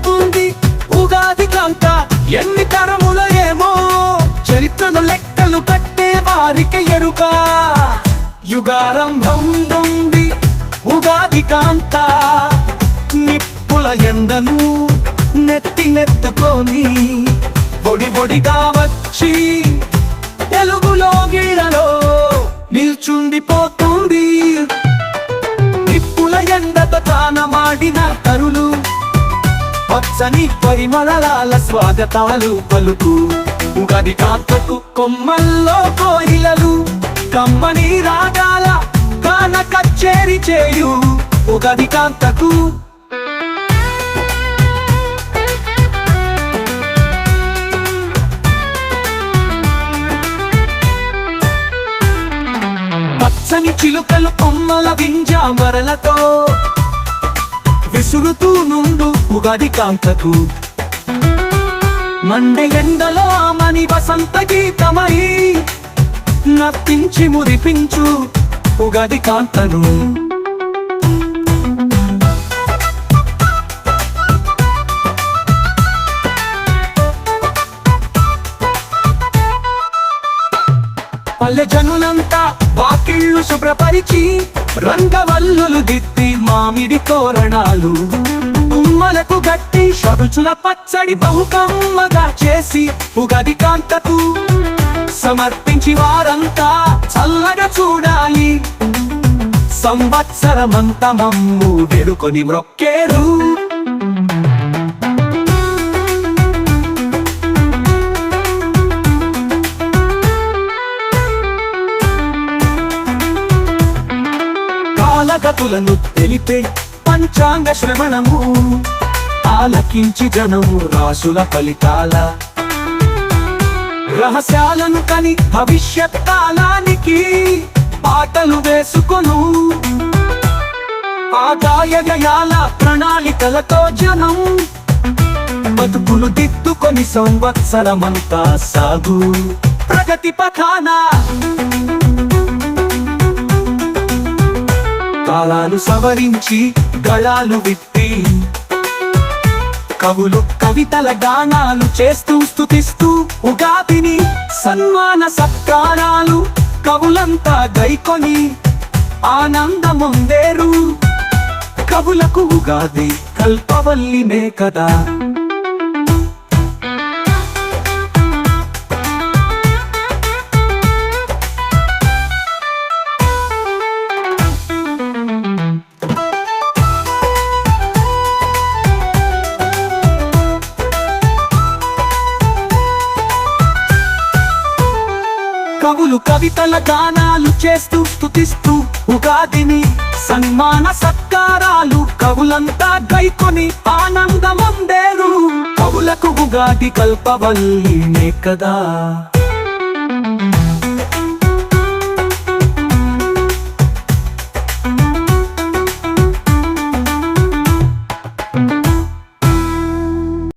వస్తుంది ఉగాది కాంత. ఎన్ని తరముల ఏమో చరిత్రను లెక్కలు కట్టే వారికి ఎరుక. యుగారంభం ఉంది ఉగాది కాంత. నిప్పుల ఎండను నెత్తి నెత్తుకొని బొడి బొడిగా వచ్చి తెలుగులో గీడలో పచ్చని పరిమళాల స్వాగతాలు పలుకు. ఉగాది కాంతకు కొమ్మల్లో కోయిలలు కమ్మని రాగాల గాన కచ్చేరి చేయు. ఉగాది కాంతకు పచ్చని చిలుకలు కొమ్మల వింజామరలతో విసురుతూ నుండు ఉగాది కాంతకు. మండే ఎండలో మని వసంత గీతమై నప్పించి మురిపించు ఉగాది కాంతను. పల్లె జనులంతా వాకిళ్ళు శుభ్రపరిచి రంగవల్లులు దిద్ది మామిడి తోరణాలు. ఉమ్మలకు గట్టి షరుచుల పచ్చడి బహుకమ్మగా చేసి ఉగది కాంతకు సమర్పించి వారంతా చల్లగా చూడాలి. సంవత్సరమంతా మమ్ము వెరుకొని మ్రొక్కేరు. కాలగతులను తెలిపే పంచాంగ శ్రవణము. ఆలకించి జనము రాసుల ఫలితాల. రహస్యాలను కని భవిష్యత్ కాలానికి పాటలు వేసుకొను. ఆదాయ వ్యయాల ప్రణాళికలతో జనం బతుకులు దిద్దుకొని సంవత్సరమంతా సాగు. ప్రగతి పథానా? కాలాలు సవరించి గళాలు విప్పి కవులు కవితల గానాలు చేస్తూ స్తుతిస్తూ ఉగాదిని సన్మాన సత్కారాలు కవులంతా గైకొని ఆనందముందేరు. కవులకు ఉగాది కల్పవల్లినే కదా. కవులు కవితల గానాలు చేస్తూ స్తుతిస్తూ ఉగాదిని సన్మాన సత్కారాలు కవులంతా గైకొని ఆనందమందేరు కవులకు ఉగాది కల్పవల్లినే కదా.